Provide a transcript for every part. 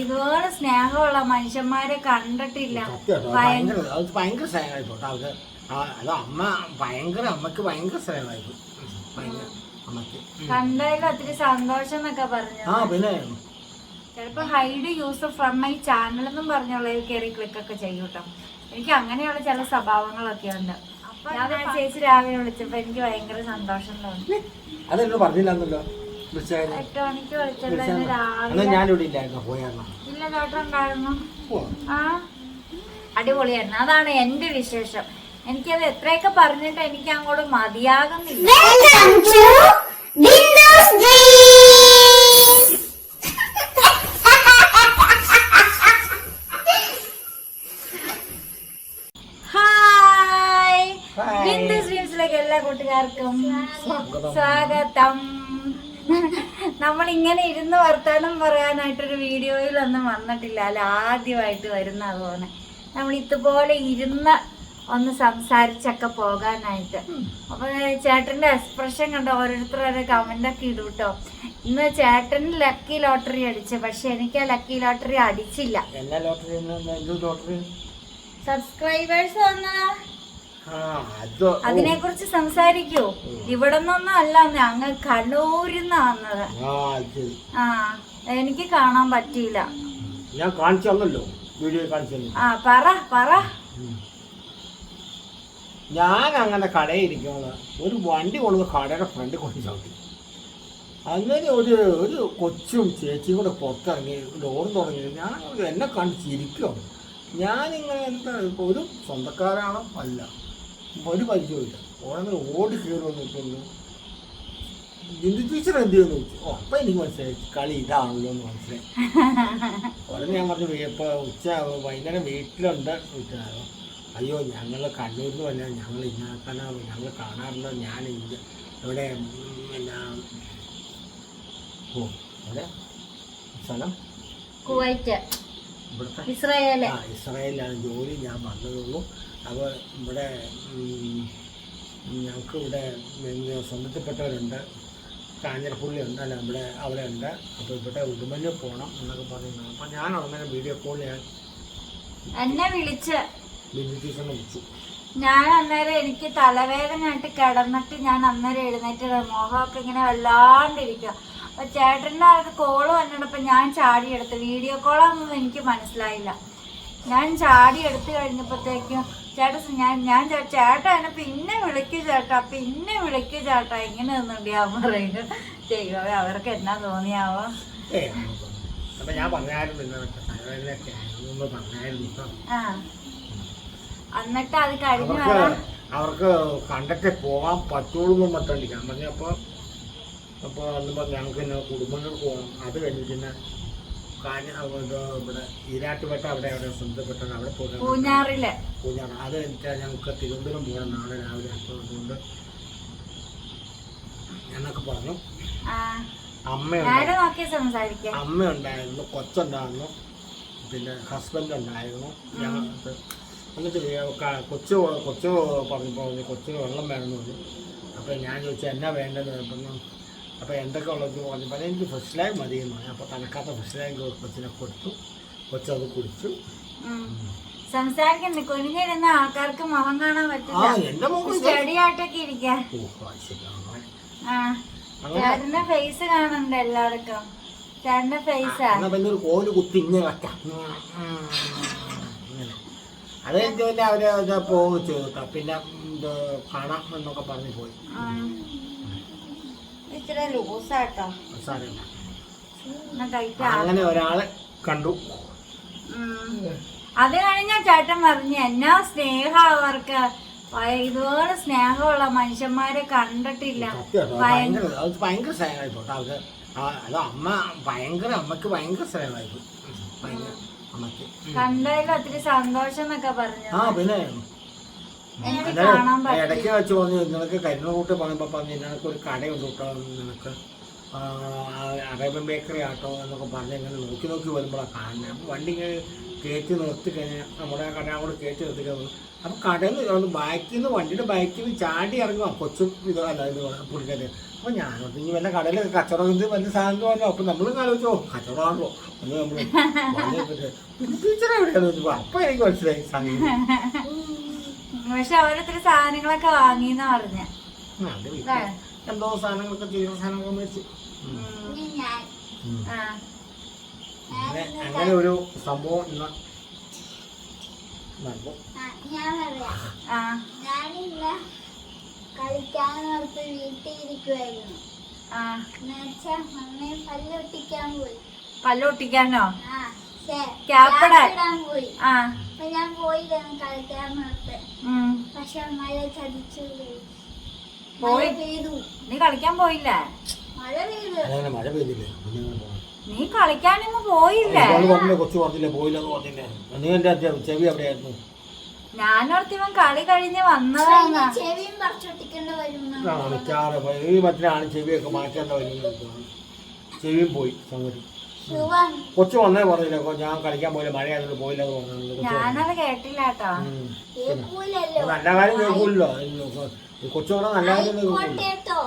ഇതുപോലെ സ്നേഹമുള്ള മനുഷ്യന്മാരെ കണ്ടിട്ടില്ല. ഭയങ്കര അത് ഭയങ്കര സ്നേഹമായി പോട്ടെ അവർക്ക് അത് അമ്മ ഭയങ്കര അമ്മയ്ക്ക് ഭയങ്കര അമ്മയ്ക്ക് കണ്ടതിൽ ഒത്തിരി സന്തോഷം എന്നൊക്കെ പറഞ്ഞു ആ പിന്നെ ചിലപ്പോ hide use from my channel എന്നും പറഞ്ഞുള്ള കയറി ക്ലിക്ക് ഒക്കെ ചെയ്യൂട്ടോ എനിക്ക് അങ്ങനെയുള്ള ചില സ്വഭാവങ്ങളൊക്കെ ഉണ്ട്. അപ്പൊ ഞാൻ ചേച്ചി രാവിലെ വിളിച്ചപ്പോ എനിക്ക് ഭയങ്കര സന്തോഷം തോന്നി. അതെന്നോട് പറഞ്ഞില്ലാന്നല്ലോ. വിളിച്ചായിരുന്നു എട്ട് മണിക്ക് വിളിച്ചല്ലോ ഇന്ന് എന്നാ രാവിലെ. ഞാനിവിടെ ഇല്ലായിരുന്നു പോയായിരുന്നു ഇല്ല ചേട്ടൻ ഉണ്ടായിരുന്നു. ആ? അടിപൊളിയായിരുന്നു. അതാണ് എന്റെ വിശേഷം. എനിക്കത് എത്രയൊക്കെ പറഞ്ഞിട്ട് എനിക്ക് അങ്ങോട്ട് മതിയാകുന്നില്ല. Welcome to Bindu's Dreams! Hi hi. Bindu സ്ട്രീംസിലേക്ക് എല്ലാ കൂട്ടുകാർക്കും സ്വാഗതം. നമ്മൾ ഇങ്ങനെ ഇരുന്ന് വർത്താനം പറയാനായിട്ടൊരു വീഡിയോയിലൊന്നും വന്നിട്ടില്ല. അല്ല ആദ്യമായിട്ട് വരുന്ന അതുപോലെ നമ്മൾ ഇതുപോലെ ഇരുന്ന് ഒന്ന് സംസാരിച്ചൊക്കെ പോകാനായിട്ട്. അപ്പൊ ചേട്ടന്റെ എക്സ്പ്രഷൻ കണ്ടോ? ഓരോരുത്തർ ഓരോ കമന്റ് ഒക്കെ ഇടും കേട്ടോ ഇന്ന് ചേട്ടൻ ലക്കി ലോട്ടറി അടിച്ച്. പക്ഷെ എനിക്ക് ആ ലക്കി ലോട്ടറി അടിച്ചില്ല. സബ്സ്ക്രൈബേഴ്സ് വന്നതാ. അതിനെ കുറിച്ച് സംസാരിക്കൂ. ഇവിടെ നിന്നൊന്നും അല്ല അങ്ങ് കണ്ണൂരിന്ന് വന്നത് ആ എനിക്ക് കാണാൻ പറ്റിയില്ല. ഞാൻ കാണിച്ചു തന്നല്ലോ വീഡിയോ കാണിച്ചു ആ പറ പറ. ഞാൻ അങ്ങനെ കടയിൽ ഇരിക്കുമ്പോൾ ഒരു വണ്ടി കൊള്ളുന്ന കടയുടെ ഫ്രണ്ട് കൊണ്ട് ചവിട്ടി. അങ്ങനെ ഒരു ഒരു കൊച്ചും ചേച്ചിയും കൂടെ പുറത്തിറങ്ങി ലോറും തുടങ്ങി. ഞാൻ എന്നെ കാണിച്ചിരിക്കുകയാണ് ഞാനിങ്ങനെ എന്താ ഒരു സ്വന്തക്കാരാണോ അല്ല ഒരു പരിചയമില്ല ഉടനെ ഓടി കയറി വന്നിട്ടുണ്ട് ബിന്ദു ടീച്ചർ എന്ത് ചെയ്യുമെന്ന് ഓ അപ്പം എനിക്ക് മനസ്സിലായി. കളി ഇതാണല്ലോ എന്ന് മനസ്സിലായി. ഉടനെ ഞാൻ പറഞ്ഞു ഇപ്പോൾ ഇപ്പൊ ഉച്ച വൈകുന്നേരം വീട്ടിലുണ്ട് വീട്ടുകാരോ? അയ്യോ ഞങ്ങൾ കണ്ണൂരിൽ നിന്ന് വല്ല ഞങ്ങൾ ഇന്നാക്കാനോ ഞങ്ങൾ കാണാറുണ്ട്? ഞാൻ ഇല്ല. ഇവിടെ എന്നാ? ഓ അവിടെ സ്ഥലം? കുവൈറ്റ്. ഇവിടുത്തെ? ഇസ്രായേൽ. ആ ഇസ്രായേലിലാണ് ജോലി. ഞാൻ വന്നതുള്ളൂ അപ്പോൾ ഇവിടെ ഞങ്ങൾക്ക് ഇവിടെ പിന്നെ സ്വന്തത്തിൽപ്പെട്ടവരുണ്ട് കാഞ്ഞിരപ്പള്ളി ഉണ്ട് അല്ല ഇവിടെ അവിടെ ഉണ്ട് അപ്പോൾ ഇവിടെ ഉടുമ്പന്നെ പോകണം എന്നൊക്കെ പറഞ്ഞു അപ്പോൾ ഞാൻ ഉടനെ വീഡിയോ കോൾ ഞാൻ എന്നെ വിളിച്ച്. ടീച്ചറിനെ വിളിച്ചു. ഞാൻ അന്നേരം എനിക്ക് തലവേദനയായിട്ട് കിടന്നിട്ട് ഞാൻ അന്നേരം എഴുന്നേറ്റ് മോഹമൊക്കെ ഇങ്ങനെ വല്ലാണ്ടിരിക്കുക അപ്പൊ ചേട്ടന്റെ അത് കോൾ വന്നിട്ടപ്പോ ഞാൻ ചാടിയെടുത്ത്. വീഡിയോ കോളാണെന്ന് എനിക്ക് മനസ്സിലായില്ല. ഞാൻ ചാടി എടുത്തു കഴിഞ്ഞപ്പോഴത്തേക്കും ചേട്ടാ ഞാൻ ഞാൻ ചേട്ടാ എന്നെ പിന്നെ വിളിക്കു ചേട്ടാ പിന്നെ വിളിക്കു ചേട്ടാ. ഇങ്ങനെ നിന്നുണ്ട് ഞാൻ പറയുന്നത് ദൈവമേ അവർക്ക് എന്നാ തോന്നിയാവോ? ഞാൻ പറഞ്ഞായിരുന്നു ആ. എന്നിട്ട് അത് കഴിഞ്ഞു അവർക്ക് കണ്ടിട്ട് പോകാൻ പറ്റുള്ളൂ എന്ന് പറഞ്ഞപ്പോ ഞാൻ പറഞ്ഞു ഞങ്ങൾക്ക് കുടുംബങ്ങൾ കുടുംബങ്ങൾക്ക് പോകണം അത് കഴിഞ്ഞ് പിന്നെ കാഞ്ഞ ഇത് ഇവിടെ ഈരാട്ടുപേട്ട അവിടെ അവിടെ സ്വന്തപ്പെട്ടത് അവിടെ പോകാൻ പൂഞ്ഞാറിൽ. പൂഞ്ഞാറ്. അത് കഴിഞ്ഞിട്ട് ഞങ്ങൾക്ക് തിരുവനന്തപുരം പോകണം നാളെ രാവിലെ അപ്പോൾ അതുകൊണ്ട് എന്നൊക്കെ പറഞ്ഞു. അമ്മയുണ്ട്. അമ്മയുണ്ടായിരുന്നു കൊച്ചുണ്ടായിരുന്നു പിന്നെ ഹസ്ബൻഡ് ഉണ്ടായിരുന്നു. ഞങ്ങൾക്ക് എന്നിട്ട് കൊച്ചു കൊച്ചു പറഞ്ഞപ്പോൾ പറഞ്ഞു കൊച്ചിന് വെള്ളം വേണമെന്ന് പറഞ്ഞു. അപ്പോൾ ഞാൻ ചോദിച്ചു എന്നാ വേണ്ടെന്ന് പറഞ്ഞു. അപ്പോൾ എന്തൊക്കെ ഉള്ളത് പറഞ്ഞപ്പോൾ പറഞ്ഞു എനിക്ക് ഫസ്റ്റ് ലൈം മതി എന്ന് പറഞ്ഞു. അപ്പോൾ കലക്കാത്ത ഫസ്റ്റ് ലൈം കൊച്ചിനെ കൊടുത്തു. കൊച്ചത് കുടിച്ചു. കുനിഞ്ഞിരുന്ന ആൾക്കാർക്ക് മുഖം കാണാൻ പറ്റില്ല. മുഖം ഇരിക്കാം. അങ്ങനെ ചേട്ടന്റെ ഫേസ് കാണണ്ട എല്ലാവർക്കും. ചേട്ടന്റെ ഫേസാ കോൽ കുത്തി ഇങ്ങനെ വെക്കാം. അത് അവർ ചെയ്തു പിന്നെ കാണാം എന്നൊക്കെ പറഞ്ഞു പോയി. ഇച്ചിരി ലൂസാട്ടോ സാരമില്ല എന്നാ അങ്ങനെ ഒരാളെ കണ്ടു. അത് കഴിഞ്ഞ ചേട്ടൻ പറഞ്ഞു എന്നാ സ്നേഹ അവർക്ക് ഭയ- ഇതുപോലെ സ്നേഹമുള്ള മനുഷ്യന്മാരെ കണ്ടിട്ടില്ല. സത്യമാട്ടോ ഭയ- ഭയങ്കര അത് ഭയങ്കര സ്നേഹമായി പോട്ടെ അവർക്ക് ആ, അത് അമ്മ ഭയങ്കര അമ്മയ്ക്ക് ഭയങ്കര സ്നേഹമായി പോയി ഭയങ്കര അമ്മയ്ക്ക്. കണ്ടതിൽ ഒത്തിരി സന്തോഷം എന്നൊക്കെ പറഞ്ഞു. ആ പിന്നെ എനിക്ക് അന്നേരം കാണാൻ പറ്റി ഇടയ്ക്ക് വെച്ച് പറഞ്ഞു നിനക്ക് കരിനൂട്ട് പറയുമ്പോൾ പറഞ്ഞു നിനക്ക് ഒരു കടയുണ്ട് കേട്ടോ നിനക്ക് അറേബ്യൻ ബേക്കറി ആട്ടോ എന്നൊക്കെ പറഞ്ഞ് ഇങ്ങനെ നോക്കി നോക്കി വരുമ്പോഴാണ് കാണുന്നത്. അപ്പോൾ വണ്ടി ഇങ്ങനെ കയറ്റി നിർത്തി കഴിഞ്ഞാൽ നമ്മുടെ ആ കട കൂടെ കയറ്റി നിർത്തി കഴിഞ്ഞു അപ്പം കടയിൽ നിന്ന് ബാക്കിൽ നിന്ന് വണ്ടിയുടെ ബാക്കിൽ നിന്ന് ചാടി ഇറങ്ങുക കൊച്ചു ഇത് അല്ല ഇത് പുള്ളിക്കാരി അപ്പോൾ ഞാനോട്ട് ഇനി വല്ല കടയിൽ കച്ചവടം ഇത് വലിയ സാധനം വന്നോ അപ്പം നമ്മൾ ആലോചിച്ചോ കച്ചവടമാണല്ലോ. അത് നമ്മൾ ടീച്ചർ എവിടെയാണെന്ന് വെച്ചപ്പോൾ അപ്പം എനിക്ക് മനസ്സിലായി സംഗതി. പക്ഷെ അവരൊത്തിരി സാധനങ്ങളൊക്കെ വാങ്ങിന്നാ പറഞ്ഞ. എന്തോ സാധനങ്ങളൊക്കെ ചെയ്യുന്ന സാധനങ്ങളൊക്കെ മേടിച്ചു അങ്ങനെ ഒരു സംഭവം ഇന്ന് ഞാൻ ഞാനില്ല കളിക്കാൻ വീട്ടിൽ ഇരിക്കുമായിരുന്നു പല്ലൊട്ടിക്കാൻ പോയി. പല്ലൊട്ടിക്കാനോ? ക്യാപ്പിടാൻ. പോയി. ആ. ഞാൻ പോയില്ലെന്ന് കളിക്കാൻ പക്ഷെ മഴ ചതിച്ചു പോയി. നീ കളിക്കാൻ പോയില്ല? മഴ പെയ്തു. അതങ്ങനെ മഴ പെയ്തില്ലേ? പിന്നെ ഇങ്ങനെ പോണം. നീ കളിക്കാനൊന്നും പോയില്ലേ? പറഞ്ഞില്ലേ കൊച്ചു പറഞ്ഞില്ലേ പോയില്ലെന്ന് പറഞ്ഞില്ലേ? നീ എന്റെ ചെ- ചെവി എവിടെയായിരുന്നു? ഞാനോർത്ത് ഇവൻ കളി കഴിഞ്ഞ് വന്നതാണ്? ചെവിയും പറിച്ചൊട്ടിക്കേണ്ട വരും ആ മിക്കാറ് പോയി. ഈ മറ്റിനാണ് ചെവിയൊക്കെ മാറ്റേണ്ട വരുന്നത് ചെവിയും പോയി സംഗതി. കൊച്ചു വന്നേ പറഞ്ഞില്ലേ ഞാൻ കളിക്കാൻ പോയില്ല മഴ ആയതുകൊണ്ട് പോയില്ല. ഞാനത് കേട്ടില്ല കേട്ടോ നല്ല കാര്യം കേൾക്കൂല്ലോ കൊച്ചു പറഞ്ഞ നല്ല കാര്യം കേൾക്കൂല്ലോ.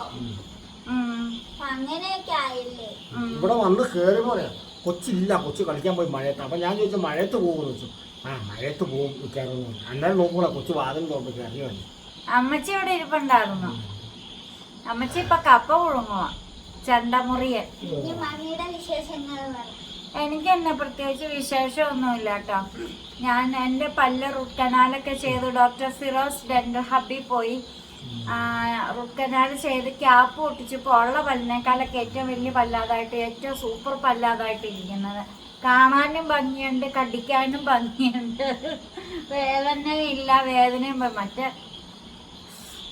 ഇവിടെ വന്ന് കയറി പറയാം കൊച്ചില്ല കൊച്ചു കളിക്കാൻ പോയി മഴയത്ത്. അപ്പം ഞാൻ ചോദിച്ചു മഴയത്ത് പോകും വെച്ചു ആ മഴയത്ത് പോകും കയറുന്നു. അന്നേരം നോക്കൂടാ കൊച്ചു വാതിൽ നോക്കി കയറി വന്നു. അമ്മച്ചി ഇവിടെ ഇരിപ്പുണ്ടായിരുന്നു. അമ്മച്ചി ഇപ്പൊ കപ്പ പുഴുങ്ങുവാ. ചെണ്ടമുറിയൻ എനിക്ക് എന്നെ പ്രത്യേകിച്ച് വിശേഷമൊന്നുമില്ല കേട്ടോ ഞാൻ എന്റെ പല്ല് റൂട്ട് കനാലൊക്കെ ചെയ്തു. ഡോക്ടർ സിറോസ് ഡെന്റൽ ഹബിൽ പോയി. റൂട്ട് കനാൽ ചെയ്ത് ക്യാപ്പ് പൊട്ടിച്ചപ്പോൾ ഉള്ള പല്ലിനേക്കാളൊക്കെ ഏറ്റവും വലിയ പല്ലാതായിട്ട് ഏറ്റവും സൂപ്പർ പല്ലാതായിട്ട് ഇരിക്കുന്നത് കാണാനും ഭംഗിയുണ്ട് കടിക്കാനും ഭംഗിയുണ്ട്. വേദനയില്ല വേദനയും മറ്റേ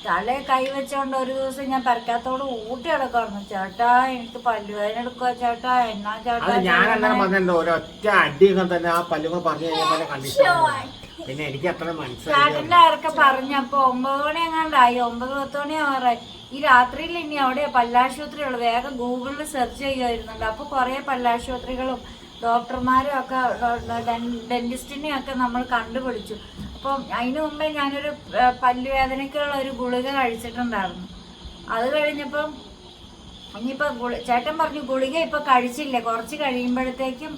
തലേ കൈ വെച്ചോണ്ട് ഒരു ദിവസം ഞാൻ പരക്കാത്തോട് ഊട്ടി കിടക്കായിരുന്നു ചേട്ടാ എനിക്ക് പല്ലുവേദന എടുക്കുക ചേട്ടാ എന്നാ അത് ചേട്ടാ ഞാൻ അങ്ങനെ പറഞ്ഞല്ലോ ഒരൊറ്റ അടിയൊക്കെ തന്നെ ആ പല്ലുകൾ പറഞ്ഞു കഴിഞ്ഞാൽ പിന്നെ എനിക്ക് അത്ര മനസ്സിലായി അവരൊക്കെ പറഞ്ഞപ്പോ ഒമ്പത് മണി എങ്ങാണ്ടായി? ഒമ്പത് പത്ത് മണി ആവാറായി. ഈ രാത്രിയിൽ ഇനി അവിടെ ഉള്ളത് വേഗം ഗൂഗിളിൽ സെർച്ച് ചെയ്യുമായിരുന്നുണ്ട് അപ്പൊ കുറെ പല്ലാശുപത്രികളും ഡോക്ടർമാരും ഒക്കെ ഡെന്റിസ്റ്റിനെയും ഒക്കെ നമ്മൾ കണ്ടുപിടിച്ചു. അപ്പം അതിന് മുമ്പേ ഞാനൊരു പല്ലുവേദനയ്ക്കുള്ള ഒരു ഗുളിക കഴിച്ചിട്ടുണ്ടായിരുന്നു. അത് കഴിഞ്ഞപ്പം ഇനിയിപ്പോൾ ഗുളി ചേട്ടൻ പറഞ്ഞു ഗുളിക ഇപ്പോൾ കഴിച്ചില്ല. കുറച്ച് കഴിയുമ്പോഴത്തേക്കും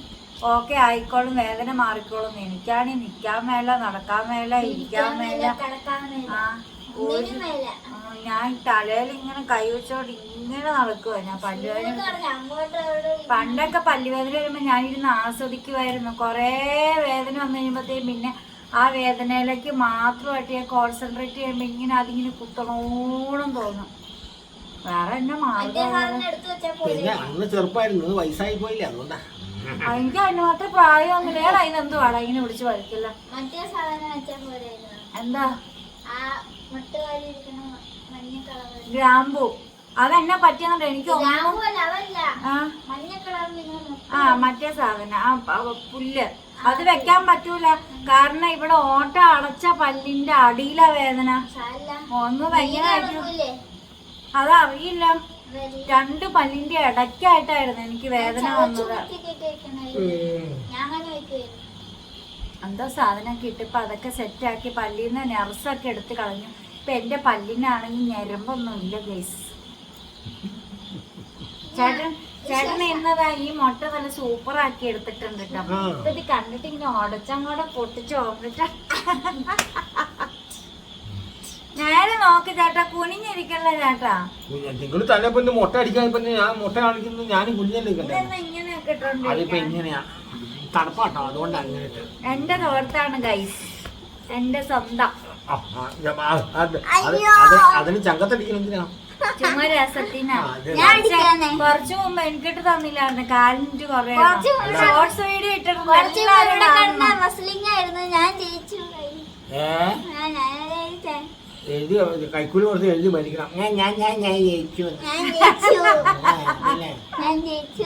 ഓക്കെ ആയിക്കോളും വേദന മാറിക്കോളും. എനിക്കാണ് നിൽക്കാൻ മേല നടക്കാൻ മേല ഇരിക്കാൻ മേല ആ ഞാൻ തലയിൽ ഇങ്ങനെ കൈ വെച്ചോണ്ട് ഇങ്ങനെ നടക്കുക ഞാൻ പല്ലുവേദന പണ്ടൊക്കെ പല്ലുവേദന വരുമ്പോൾ ഞാനിരുന്ന് ആസ്വദിക്കുമായിരുന്നു കുറേ വേദന വന്നു കഴിയുമ്പോഴത്തേക്കും പിന്നെ ആ വേദനയിലേക്ക് മാത്രമായിട്ട് ഞാൻ കോൺസെൻട്രേറ്റ് ചെയ്യുമ്പോൾ ഇങ്ങനെ അതിങ്ങനെ കുത്തണോണം തോന്നും. വേറെ എന്നെ പിന്നെ അന്ന് ചെറുപ്പമായിരുന്നു വയസ്സായി പോയില്ല അതുകൊണ്ടാ. എനിക്ക് അതിന് മാത്രം പ്രായമൊന്നുമില്ല. ഇതിനെന്തുവാടാ ഇങ്ങനെ വിളിച്ച് മറ്റേ സാധനം പോലെ എന്താ? ഗ്രാമ്പു. അതെന്നെ പറ്റിയെന്നുണ്ട് എനിക്ക് ആ. മറ്റേ സാധനം. ആ പുല്ല്. അത് വെക്കാൻ പറ്റൂല. കാരണം ഇവിടെ ഓട്ട അടച്ച പല്ലിന്റെ അടിയിലാ വേദന. ഒന്ന് അത് അറിയില്ല. രണ്ട് പല്ലിന്റെ ഇടയ്ക്കായിട്ടായിരുന്നു എനിക്ക് വേദന വന്നത്. എന്താ സാധനം കിട്ടിയപ്പോ അതൊക്കെ സെറ്റാക്കി പല്ലിൽ നിന്ന് നെർസൊക്കെ എടുത്ത് കളഞ്ഞു. ഇപ്പൊ എന്റെ പല്ലിനാണെങ്കിൽ ഞരമ്പൊന്നും ഇല്ല ഗൈസ് ചേട്ടൻ ചേട്ടൻ എന്നതാ ഈ മുട്ട നല്ല സൂപ്പർ ആക്കി എടുത്തിട്ടുണ്ട് കേട്ടോ ഇത് കണ്ടിട്ട് ഇങ്ങനെ ഉടച്ചങ്ങോടെ പൊട്ടിച്ച് ഓർമ്മിട്ട നേരെ നോക്ക് ചേട്ടാ കുനിഞ്ഞിരിക്കല്ല ചേട്ടാ? നിങ്ങൾ തന്നെ പിന്നെ മുട്ട അടിക്കാൻ പിന്നെ ഞാൻ മുട്ട കാണിക്കുന്നത് ഞാൻ കുഞ്ഞല്ലേ ഇങ്ങനെയൊക്കെ അതിപ്പോ തണുപ്പാട്ടോ അതുകൊണ്ട് അങ്ങനെ. എന്റെ തോർത്താണ് ഗൈസ് എന്റെ സ്വന്തം. അതിന് ചങ്കത്തടിക്കണം എന്തിനാ? ചുമ്മാ രസത്തിനാ. ഞാൻ അടിക്കാന്നേ. കുറച്ചു മുമ്പ് എനിക്കിട്ട് തന്നില്ലായിരുന്നു കാലിഞ്ച് കൊറേ കുറച്ച് മുമ്പ് ഷോർട്സ് വീഡിയോ ഇട്ടിട്ടുണ്ട് കുറച്ച് എല്ലാവരും ഇവിടെ കിടന്ന കാണണം. ആയിരുന്നു. ഞാൻ ജയിച്ചു. ഏ? ആ, ഞാൻ ജയിച്ചേ. എഴുതി കൈക്കൂലി കൊടുത്ത് എഴുതി മരിക്കണം ഞാൻ ഞാൻ ഞാൻ ഞാൻ ജയിച്ചു ഞാൻ ജയിച്ചു ഞാൻ ജയിച്ചു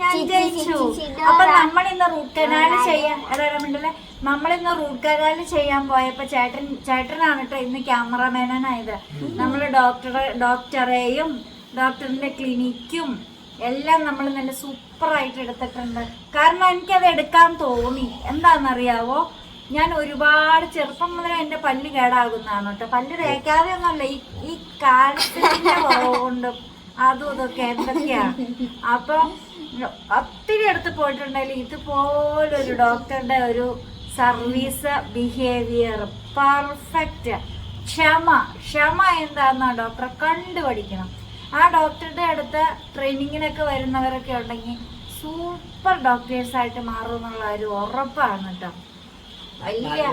ഞാൻ ജയിച്ചു ഞാൻ. അപ്പൊ നമ്മൾ ഇന്ന് റൂട്ട് കനാല് ചെയ്യാൻ മിണ്ടല്ലേ നമ്മളിന്ന് റൂട്ട് കനാല് ചെയ്യാൻ പോയപ്പോ ചേട്ടൻ ചേട്ടനാണ് കേട്ടോ ഇന്ന് ക്യാമറമാനായത് നമ്മൾ ഡോക്ടറെ ഡോക്ടറെയും ഡോക്ടറിന്റെ ക്ലിനിക്കും എല്ലാം നമ്മൾ നല്ല സൂപ്പറായിട്ട് എടുത്തിട്ടുണ്ട് കാരണം എനിക്കത് എടുക്കാൻ തോന്നി എന്താണെന്നറിയാവോ ഞാൻ ഒരുപാട് ചെറുപ്പം മുതലേ എന്റെ പല്ല് കേടാകുന്നതാണ് കേട്ടോ. പല്ല് തേക്കാതെ ഒന്നുമല്ല ഈ ഈ കാലത്തിന്റെ കുറവുകൊണ്ടും അതും ഇതൊക്കെ എന്തൊക്കെയാണ്? അപ്പൊ ഒത്തിരി അടുത്ത് പോയിട്ടുണ്ടെങ്കിൽ ഇതുപോലൊരു ഡോക്ടറുടെ ഒരു സർവീസ് ബിഹേവിയർ പെർഫെക്റ്റ് ക്ഷമ ക്ഷമ എന്താണെന്ന് ഡോക്ടറെ കണ്ടുപഠിക്കണം. ആ ഡോക്ടറുടെ അടുത്ത് ട്രെയിനിങ്ങിനൊക്കെ വരുന്നവരൊക്കെ ഉണ്ടെങ്കിൽ സൂപ്പർ ഡോക്ടേഴ്സായിട്ട് മാറും എന്നുള്ള ഒരു ഉറപ്പാണ് കേട്ടോ. വലിയ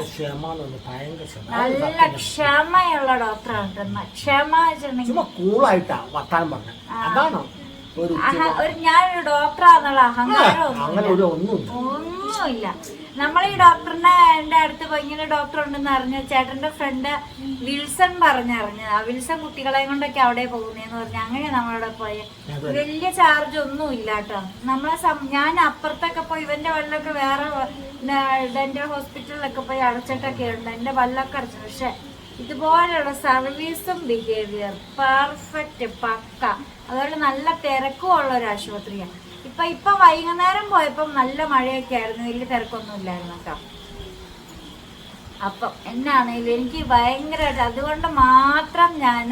നല്ല. ക്ഷമയുള്ള ഡോക്ടറാണ് ക്ഷമ വെച്ചിട്ടുണ്ടെങ്കിൽ കൂളായിട്ടാ വർത്താനം പറഞ്ഞത്. അതാണ്? ഒരു ഒരു ഞാനൊരു ഡോക്ടറാന്നുള്ള അഹങ്കാരം അങ്ങനെ ഒന്നുമില്ല. ഒരു ഒന്നും ഒന്നുമില്ല. നമ്മൾ ഈ ഡോക്ടറിനെ എന്റെ അടുത്ത് ഇങ്ങനെ ഡോക്ടർ ഉണ്ടെന്ന് അറിഞ്ഞ ചേട്ടന്റെ ഫ്രണ്ട് വിൽസൺ പറഞ്ഞറിഞ്ഞത് ആ വിൽസൺ കുട്ടികളെ കൊണ്ടൊക്കെ അവിടെ പോകുന്നേന്ന് പറഞ്ഞു അങ്ങനെ നമ്മളവിടെ പോയ. വലിയ ചാർജ് ഒന്നും ഇല്ല കേട്ടോ. നമ്മളെ ഞാൻ അപ്പുറത്തൊക്കെ പോയി ഇവന്റെ വല്ലൊക്കെ വേറെ ഡെന്റൽ ഹോസ്പിറ്റലിലൊക്കെ പോയി അടച്ചിട്ടൊക്കെ ഉണ്ട് എന്റെ വല്ലൊക്കെ അടച്ചു പക്ഷെ ഇതുപോലെയുള്ള സർവീസും ബിഹേവിയർ പെർഫെക്റ്റ് പക്ക. അതുപോലെ നല്ല തിരക്കും ഉള്ള ഒരു ആശുപത്രിയാണ്. ഇപ്പൊ ഇപ്പൊ വൈകുന്നേരം പോയപ്പം നല്ല മഴയൊക്കെ ആയിരുന്നു. വലിയ തിരക്കൊന്നും ഇല്ലായിരുന്നു കേട്ടോ. അപ്പം എന്നാണേലും എനിക്ക് ഭയങ്കരമായിട്ട് അതുകൊണ്ട് മാത്രം ഞാൻ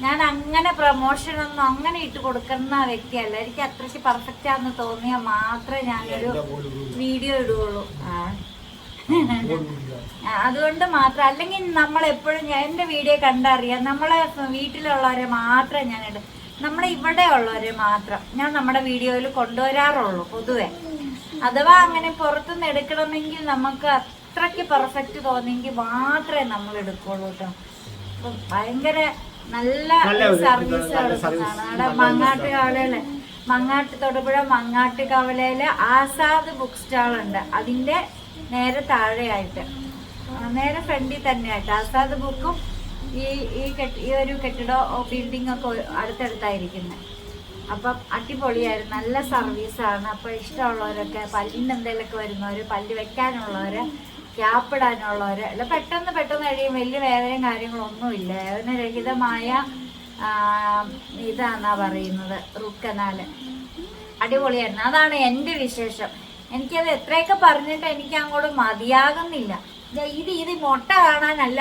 ഞാൻ അങ്ങനെ പ്രൊമോഷനൊന്നും അങ്ങനെ ഇട്ട് കൊടുക്കുന്ന വ്യക്തിയല്ല. എനിക്ക് അത്രയ്ക്ക് പെർഫെക്റ്റ് ആണെന്ന് തോന്നിയാൽ മാത്രമേ ഞാനൊരു വീഡിയോ ഇടുകയുള്ളൂ. ആ. അതുകൊണ്ട് മാത്രം. അല്ലെങ്കിൽ നമ്മൾ എപ്പോഴും എന്റെ വീഡിയോ കണ്ടറിയാം. നമ്മളെ വീട്ടിലുള്ളവരെ മാത്രമേ ഞാൻ ഇടും. നമ്മളെ ഇവിടെ ഉള്ളവര് മാത്രം ഞാൻ നമ്മുടെ വീഡിയോയിൽ കൊണ്ടുവരാറുള്ളൂ പൊതുവെ. അഥവാ അങ്ങനെ പുറത്തുനിന്ന് എടുക്കണമെങ്കിൽ നമുക്ക് അത്രയ്ക്ക് പെർഫെക്റ്റ് തോന്നിയെങ്കിൽ മാത്രമേ നമ്മൾ എടുക്കുള്ളൂ കേട്ടോ അപ്പം ഭയങ്കര നല്ല സർവീസ് ആണ്. കൊടുക്കുന്നതാണ് അവിടെ മങ്ങാട്ട് കാവലയിൽ മങ്ങാട്ട് തൊടുപുഴ മങ്ങാട്ട് കവലയിൽ ആസാദ് ബുക്ക് സ്റ്റാൾ ഉണ്ട്. അതിന്റെ നേരെ താഴെയായിട്ട്. നേരെ ഫ്രണ്ടിൽ തന്നെയായിട്ട്. ആസാദ് ബുക്കും ഈ ഈ കെട്ടി ഈ ഒരു കെട്ടിടോ ബിൽഡിംഗ് ഒക്കെ അടുത്തടുത്തായിരിക്കുന്നത് അപ്പം അടിപൊളിയായിരുന്നു നല്ല സർവീസാണ് അപ്പം ഇഷ്ടമുള്ളവരൊക്കെ പല്ലിന് എന്തെങ്കിലുമൊക്കെ വരുന്നവർ പല്ല് വെക്കാനുള്ളവർ ക്യാപ്പിടാനുള്ളവർ അല്ല പെട്ടെന്ന് പെട്ടെന്ന് കഴിയും. വലിയ വേദനയും കാര്യങ്ങളൊന്നുമില്ല വേദനരഹിതമായ ഇതാണെന്നാ പറയുന്നത് റുക്കനാൽ അടിപൊളിയായിരുന്നു. അതാണ് എന്റെ വിശേഷം. എനിക്കത് എത്രയൊക്കെ പറഞ്ഞിട്ട് എനിക്ക് അങ്ങോട്ട് മതിയാകുന്നില്ല. ഇത് ഇത് മുട്ട കാണാനല്ല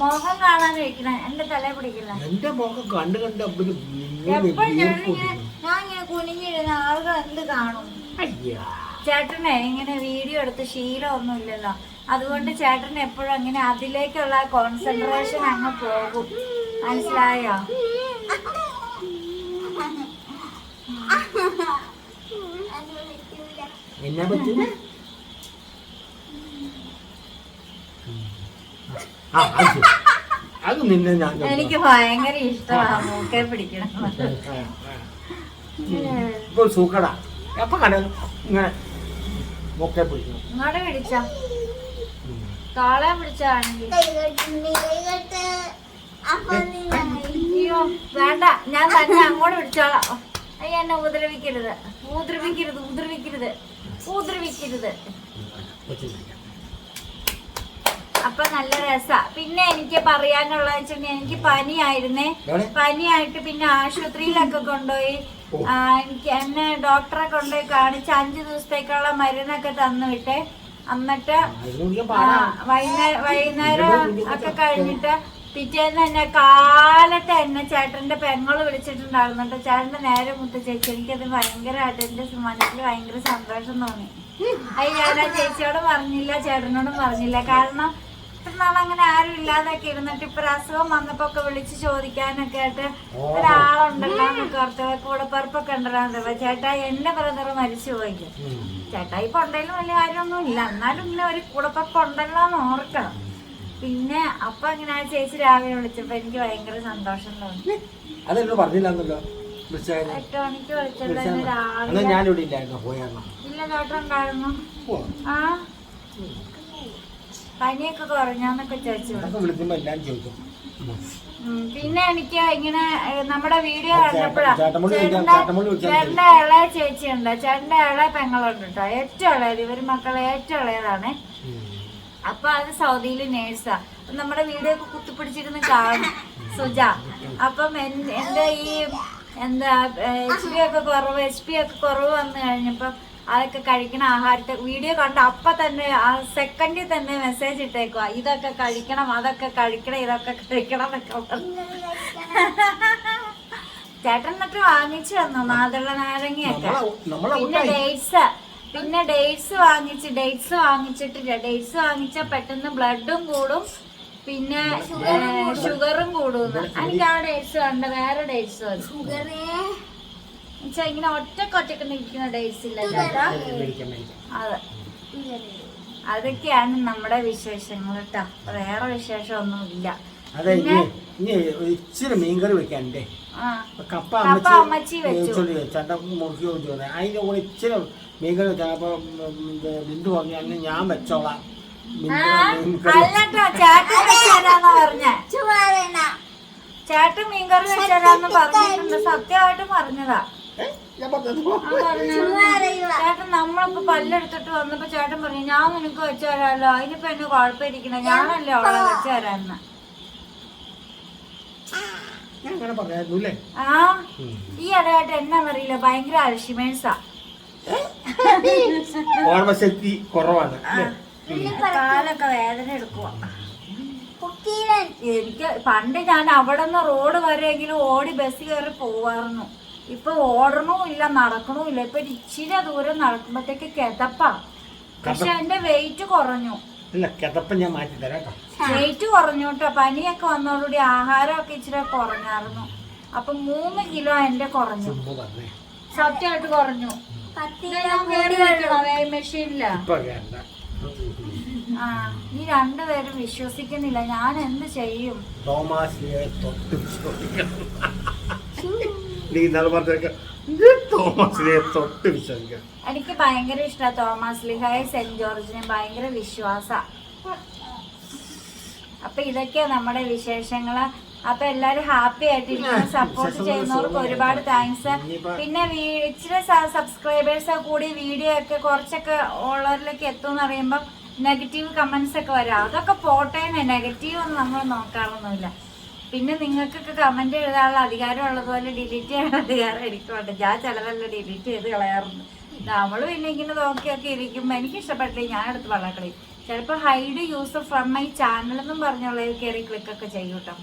മുഖം കാണാൻ വെക്കണ എന്റെ തല പിടിക്കില്ല. എന്റെ മുഖം കണ്ട് കണ്ട് ഒരു എപ്പോഴും ഞാനിങ്ങനെ ഞാൻ ഇങ്ങനെ കുനിഞ്ഞിരുന്ന ആളുകൾ എന്ത് കാണും? അയ്യാ. ചേട്ടനെ ഇങ്ങനെ വീഡിയോ എടുത്ത് ശീലമൊന്നും ഇല്ലല്ലോ. അതുകൊണ്ട് ചേട്ടൻ എപ്പോഴും അങ്ങനെ അതിലേക്കുള്ള കോൺസെൻട്രേഷൻ അങ്ങ് പോകും. മനസ്സിലായോ? എന്നാ പറ്റി ആ അത് ശരി. അത് നിന്നെ ഞാൻ എനിക്ക് ഭയങ്കര ഇഷ്ടമാണ് മൂക്കെ പിടിക്കണം ആ, ആ. ഇപ്പൊ സൂക്കട. എപ്പ കട ഇങ്ങനെ മൊക്കെ പിടിക്കണം ഇങ്ങോട്ട് പിടിച്ച. കാളെ പിടിച്ചാണെങ്കിൽ അയ്യോ വേണ്ട. ഞാൻ തന്നെ അങ്ങോട്ട് പിടിച്ചോളാം. അയ്യ എന്നെ ഉപദ്രവിക്കരുത്. ഉപദ്രവിക്കരുത് ഉപദ്രവിക്കരുത്. ഉപദ്രവിക്കരുത്. പറ്റില്ല. അപ്പൊ നല്ല രസാ. പിന്നെ എനിക്ക് പറയാനുള്ള വെച്ചിട്ടുണ്ടെങ്കിൽ എനിക്ക് പനിയായിരുന്നേ? പനിയായിട്ട് പിന്നെ ആശുപത്രിയിലൊക്കെ കൊണ്ടുപോയി. എനിക്ക് എന്നെ ഡോക്ടറെ കൊണ്ടുപോയി കാണിച്ച് അഞ്ചു ദിവസത്തേക്കുള്ള മരുന്നൊക്കെ തന്നു വിട്ടെ. എന്നിട്ട് വൈകുന്നേരം വൈകുന്നേരം ഒക്കെ കഴിഞ്ഞിട്ട് പിറ്റേന്ന് തന്നെ കാലത്തെ എന്നെ ചേട്ടന്റെ പെങ്ങൾ വിളിച്ചിട്ടുണ്ടായിരുന്നു കേട്ടോ. ചേട്ടന്റെ നേരെ മുത്ത ചേച്ചി എനിക്കത് ഭയങ്കരമായിട്ട് എന്റെ മനസ്സിൽ ഭയങ്കര സന്തോഷം തോന്നി. അത് ഞാൻ ആ ചേച്ചിയോടും പറഞ്ഞില്ല ചേട്ടനോടും പറഞ്ഞില്ല. കാരണം ഇത്ര നാൾ അങ്ങനെ ആരും ഇല്ലാതൊക്കെ ഇരുന്നിട്ട് ഇപ്പൊ അസുഖം വന്നപ്പോ ഒക്കെ വിളിച്ച് ചോദിക്കാനൊക്കെ ആയിട്ട് ഒരാളുണ്ടല്ലോ കൂടെ പറപ്പൊക്കെ ഉണ്ടല്ലോ ചേട്ടാ എന്റെ ബ്രദർ മരിച്ചു പോയി. ചേട്ടാ ഇപ്പൊ ഉണ്ടെങ്കിലും വലിയ കാര്യമൊന്നും ഇല്ല. എന്നാലും ഇങ്ങനെ ഒരു കൂടപ്പപ്പ് ഉണ്ടല്ലോ എന്ന് ഓർക്കണം. പിന്നെ അപ്പൊ അങ്ങനെ ആ ചേച്ചി രാവിലെ വിളിച്ചപ്പോ എനിക്ക് ഭയങ്കര സന്തോഷം തോന്നി. അതെന്നോട് എട്ട് മണിക്ക് രാവിലെ ഇല്ല ചേട്ടൻ ഉണ്ടായിരുന്നു. ആ. പനിയൊക്കെ കുറഞ്ഞാന്നൊക്കെ ചോദിച്ചു വിളിക്കുമ്പോ എല്ലാം ചോദിക്കും. പിന്നെ എനിക്ക് ഇങ്ങനെ നമ്മുടെ വീഡിയോ കണ്ടപ്പോഴാണ് കണ്ടപ്പോഴാ ചേട്ടന്റെ ഇളയ ചേച്ചിയുണ്ട്. ചേട്ടന്റെ ഇളയ പെങ്ങളുണ്ട് കേട്ടോ ഏറ്റവും ഇളയത് ഇവർ മക്കളെ ഏറ്റവും ഇളയതാണ്. അപ്പൊ അത് സൗദിയിൽ നേഴ്സാ. നമ്മുടെ വീഡിയോ ഒക്കെ കുത്തിപ്പിടിച്ചിരുന്ന് കാണും. സുജ അപ്പം എന്റെ ഈ എന്താ എച്ച് പി ഒക്കെ കുറവ് എച്ച് പി ഒക്കെ കുറവ് വന്നു കഴിഞ്ഞപ്പോ അതൊക്കെ കഴിക്കണ ആഹാരത്തെ വീഡിയോ കണ്ട അപ്പൊ തന്നെ ആ സെക്കൻഡിൽ തന്നെ മെസ്സേജ് ഇട്ടേക്കുക ഇതൊക്കെ കഴിക്കണം അതൊക്കെ കഴിക്കണം ഇതൊക്കെ കഴിക്കണം എന്നൊക്കെ. ചേട്ടൻ എന്നിട്ട് വാങ്ങിച്ചു തന്നു മാതള നാരങ്ങയൊക്കെ. പിന്നെ ഡേറ്റ്സ് പിന്നെ ഡേറ്റ്സ് വാങ്ങിച്ച് ഡേറ്റ്സ് വാങ്ങിച്ചിട്ടില്ല. ഡേറ്റ്സ് വാങ്ങിച്ച പെട്ടെന്ന് ബ്ലഡും കൂടും. പിന്നെ ഷുഗറും കൂടും. എനിക്ക് ആ ഡേറ്റ്സ് വേണ്ട വേറെ ഡേറ്റ്സ് മതി. ഷുഗറേ ഇങ്ങനെ ഒറ്റയ്ക്ക് ഒറ്റയ്ക്ക് നിൽക്കുന്ന ഡേയ്സ് ഇല്ല ചേട്ടാ അതെ. അതൊക്കെയാണ് നമ്മുടെ വിശേഷങ്ങൾ കേട്ടോ. വേറെ വിശേഷം ഒന്നും ഇല്ല അതെ ഇനി ഇച്ചിരി മീൻകറി വെക്കാനുണ്ടേ ആ. കപ്പ കപ്പ അമ്മച്ചി അമ്മച്ചി വെച്ചു. ചൊല്ലി ചേട്ടൻ മുറുക്കി വെച്ചു അതിന്റെ കൂടെ ഇച്ചിരി മീൻകറി വെച്ചാൽ അപ്പൊ ബിന്ദു പറഞ്ഞു അന്ന് ഞാൻ വെച്ചോളാം. ചേട്ടൻ മീൻകറി വെച്ചാലാന്ന് പറഞ്ഞിട്ടുണ്ട്. സത്യമായിട്ട് പറഞ്ഞതാ? ഞാൻ പറഞ്ഞു. ചേട്ടൻ നമ്മളൊക്കെ പല്ലെടുത്തിട്ട് വന്നപ്പോ ചേട്ടൻ പറഞ്ഞു ഞാൻ നിനക്ക് വെച്ചു തരാമല്ലോ. അതിനിപ്പോ എന്നെ കുഴപ്പമിരിക്കണ. ഞാനല്ലേ അവളെ വെച്ചു തരാന്ന് ആ ഈ ഇടയായിട്ട് എന്നാന്നറിയില്ല ഭയങ്കര അൽഷിമേഴ്സാ ഓർമ്മശക്തി കുറവാണ് കാലൊക്കെ വേദന എടുക്കുക എനിക്ക് പണ്ട് ഞാൻ അവിടെ നിന്ന് റോഡ് വരെയെങ്കിലും ഓടി ബസ് കയറി പോവായിരുന്നു ഇപ്പൊ ഓടണോ ഇല്ല നടക്കണോ ഇല്ല. ഇപ്പൊ ഇച്ചിരി ദൂരം നടക്കുമ്പോഴത്തേക്ക് കിതപ്പാ. പക്ഷെ എന്റെ വെയിറ്റ് കുറഞ്ഞു. ഇല്ല കിതപ്പം ഞാൻ മാറ്റി തരാം വെയിറ്റ് കുറഞ്ഞു കേട്ടോ. പനിയൊക്കെ വന്നോടുകൂടി ആഹാരമൊക്കെ ഇച്ചിരി കുറഞ്ഞായിരുന്നു. അപ്പൊ മൂന്ന് കിലോ എന്റെ കുറഞ്ഞു. സത്യമായിട്ട് കുറഞ്ഞു. മെഷീനില്ല ആ ഈ രണ്ടുപേരും വിശ്വസിക്കുന്നില്ല. ഞാൻ എന്ത് ചെയ്യും? തോമാസിയെ തൊട്ട് വിശ്വസിക്കണം. നീ തോമാസിനെ തൊട്ട് വിശ്വസിക്കണം എനിക്ക് ഭയങ്കര ഇഷ്ടമാണ് തോമസ് ലിഹായ സെന്റ് ജോർജിനെ ഭയങ്കര വിശ്വാസ. അപ്പൊ ഇതൊക്കെയാ നമ്മുടെ വിശേഷങ്ങൾ. അപ്പൊ എല്ലാരും ഹാപ്പി ആയിട്ടിരിക്കുന്നു. സപ്പോർട്ട് ചെയ്യുന്നവർക്ക് ഒരുപാട് താങ്ക്സ്. പിന്നെ ഇച്ചിരി സബ്സ്ക്രൈബേഴ്സ് കൂടി വീഡിയോ ഒക്കെ കുറച്ചൊക്കെ ഉള്ളവരിലേക്ക് എത്തും എന്ന് പറയുമ്പോൾ നെഗറ്റീവ് കമന്റ്സ് ഒക്കെ വരാം. അതൊക്കെ പോട്ടെ നെഗറ്റീവ് ഒന്നും നമ്മൾ നോക്കാറൊന്നുമില്ല. പിന്നെ നിങ്ങൾക്കൊക്കെ കമന്റ് എഴുതാനുള്ള അധികാരം ഉള്ളതുപോലെ ഡിലീറ്റ് ചെയ്യാനുള്ള അധികാരം എനിക്കുണ്ട് ഞാൻ ചിലതെല്ലാം ഡിലീറ്റ് ചെയ്ത് കളയാറുണ്ട്. നമ്മൾ പിന്നെ ഇങ്ങനെ നോക്കിയൊക്കെ ഇരിക്കുമ്പോൾ എനിക്ക് ഇഷ്ടപ്പെട്ടില്ല. ഞാൻ എടുത്ത് വളർക്കളയും ചിലപ്പോൾ hide user from my channel എന്നും പറഞ്ഞുള്ളതിൽ കയറി ക്ലിക്കൊക്കെ ചെയ്യും കേട്ടോ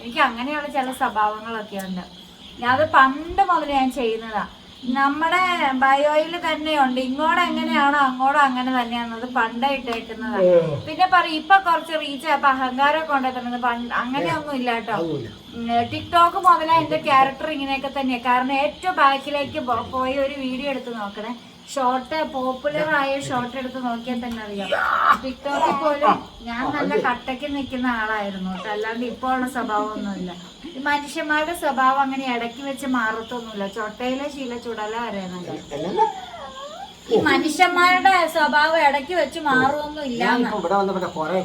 എനിക്ക് അങ്ങനെയുള്ള ചില സ്വഭാവങ്ങളൊക്കെ ഉണ്ട്. ഞാൻ അത് പണ്ട് മുതൽ ഞാൻ ചെയ്യുന്നതാ. നമ്മുടെ ബയോയിൽ തന്നെയുണ്ട്. ഇങ്ങോട്ട് എങ്ങനെയാണോ അങ്ങോട്ടും അങ്ങനെ തന്നെയാണത് പണ്ടേ ഇട്ടേക്കുന്നതാ. പിന്നെ പറയും ഇപ്പൊ കുറച്ച് റീച്ച് അപ്പൊ അഹങ്കാരമൊക്കെ കൊണ്ടുവരുന്നത് പണ്ട് അങ്ങനെയൊന്നും ഇല്ല കേട്ടോ. ടിക്ടോക്ക് മുതലേ എന്റെ ക്യാരക്ടർ ഇങ്ങനെയൊക്കെ തന്നെയാണ് കാരണം ഏറ്റവും ബാക്കിലേക്ക് പോയി ഒരു വീഡിയോ എടുത്ത് നോക്കണേ. ഷോർട്ട് പോപ്പുലർ ആയ ഷോർട്ട് എടുത്ത് നോക്കിയാൽ തന്നെ അറിയാം. ടിക്ടോക്കിൽ പോലും ഞാൻ നല്ല കട്ടയ്ക്ക് നിൽക്കുന്ന ആളായിരുന്നു കേട്ടോ. അല്ലാണ്ട് ഇപ്പോൾ ഉള്ള സ്വഭാവമൊന്നുമില്ല മനുഷ്യന്മാരുടെ സ്വഭാവം അങ്ങനെ ഇടയ്ക്ക് വെച്ച് മാറത്തൊന്നുമില്ല. ചൊട്ടയിലെ ശീല ചുടല അറിയാനല്ല ഈ മനുഷ്യന്മാരുടെ സ്വഭാവം ഇടയ്ക്ക് വെച്ച് മാറുമൊന്നും ഇല്ല ഞാനിപ്പോ ഇവിടെ വന്നപ്പോ കൊറേ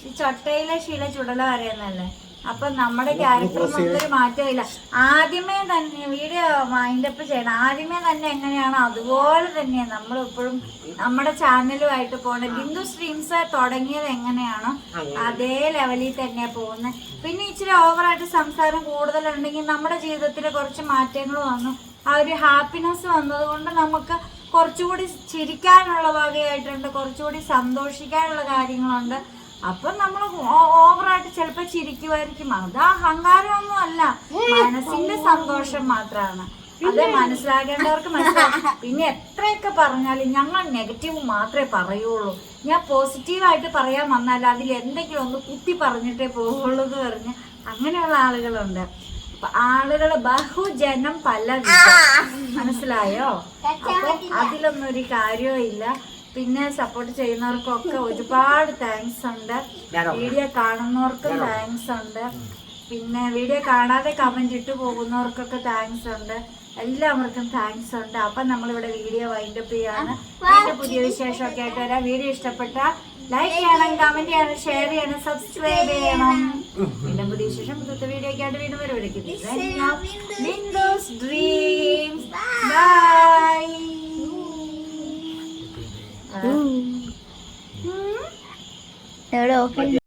ഈ ചൊട്ടയിലെ ശീല ചുടല അറിയുന്നല്ലേ അപ്പൊ നമ്മുടെ ക്യാരക്ടർ ഒരു മാറ്റമില്ല ആദ്യമേ തന്നെ വീഡിയോ മൈൻഡപ്പ് ചെയ്യണം. ആദ്യമേ തന്നെ എങ്ങനെയാണോ അതുപോലെ തന്നെ നമ്മൾ ഇപ്പോഴും നമ്മുടെ ചാനലുമായിട്ട് പോണത് ബിന്ദു സ്ട്രീംസ് തുടങ്ങിയത് എങ്ങനെയാണോ അതേ ലെവലിൽ തന്നെ പോകുന്നത് പിന്നെ ഇച്ചിരി ഓവറായിട്ട് സംസാരം കൂടുതലുണ്ടെങ്കിൽ നമ്മുടെ ജീവിതത്തിൽ കുറച്ച് മാറ്റങ്ങൾ വന്നു. ആ ഒരു ഹാപ്പിനെസ് വന്നതുകൊണ്ട് നമുക്ക് കുറച്ചുകൂടി ചിരിക്കാനുള്ള വകയായിട്ടുണ്ട്. കുറച്ചുകൂടി സന്തോഷിക്കാനുള്ള കാര്യങ്ങളുണ്ട്. അപ്പം നമ്മൾ ഓവറായിട്ട് ചിലപ്പോൾ ചിരിക്കുമായിരിക്കും അത് അഹങ്കാരമൊന്നും അല്ല. മനസ്സിന്റെ സന്തോഷം മാത്രമാണ് അത് മനസ്സിലാകേണ്ടവർക്ക് മനസ്സിലാവും. പിന്നെ എത്രയൊക്കെ പറഞ്ഞാലും ഞങ്ങൾ നെഗറ്റീവ് മാത്രമേ പറയുള്ളൂ. ഞാൻ പോസിറ്റീവായിട്ട് പറയാൻ വന്നാൽ അതിൽ എന്തെങ്കിലും ഒന്ന് കുത്തി പറഞ്ഞിട്ടേ പോകുള്ളൂ എന്ന് പറഞ്ഞ് അങ്ങനെയുള്ള ആളുകളുണ്ട്. അപ്പൊ ആളുകൾ ബഹുജനം പല മനസ്സിലായോ? അപ്പൊ അതിലൊന്നും ഒരു കാര്യവും ഇല്ല. പിന്നെ സപ്പോർട്ട് ചെയ്യുന്നവർക്കൊക്കെ ഒരുപാട് താങ്ക്സ് ഉണ്ട്. വീഡിയോ കാണുന്നവർക്കും താങ്ക്സ് ഉണ്ട്. പിന്നെ വീഡിയോ കാണാതെ കമന്റ് ഇട്ട് പോകുന്നവർക്കൊക്കെ താങ്ക്സ് ഉണ്ട്. എല്ലാവർക്കും താങ്ക്സ് ഉണ്ട്. അപ്പൊ നമ്മളിവിടെ വീഡിയോ വൈൻഡപ്പ് ചെയ്യാണ്. വീണ്ടും പുതിയ വിശേഷമൊക്കെ ആയിട്ട് വരാം. വീഡിയോ ഇഷ്ടപ്പെട്ട ലൈക്ക് ചെയ്യണം കമന്റ് ചെയ്യണം ഷെയർ ചെയ്യണം സബ്സ്ക്രൈബ് ചെയ്യണം. പിന്നെ പുതിയ വിശേഷം പുതിയ വീഡിയോ ഒക്കെ ആയിട്ട് വീണ്ടും വരും ഡ്രീംസ് ബൈ എവിടെ ഓക്കെ?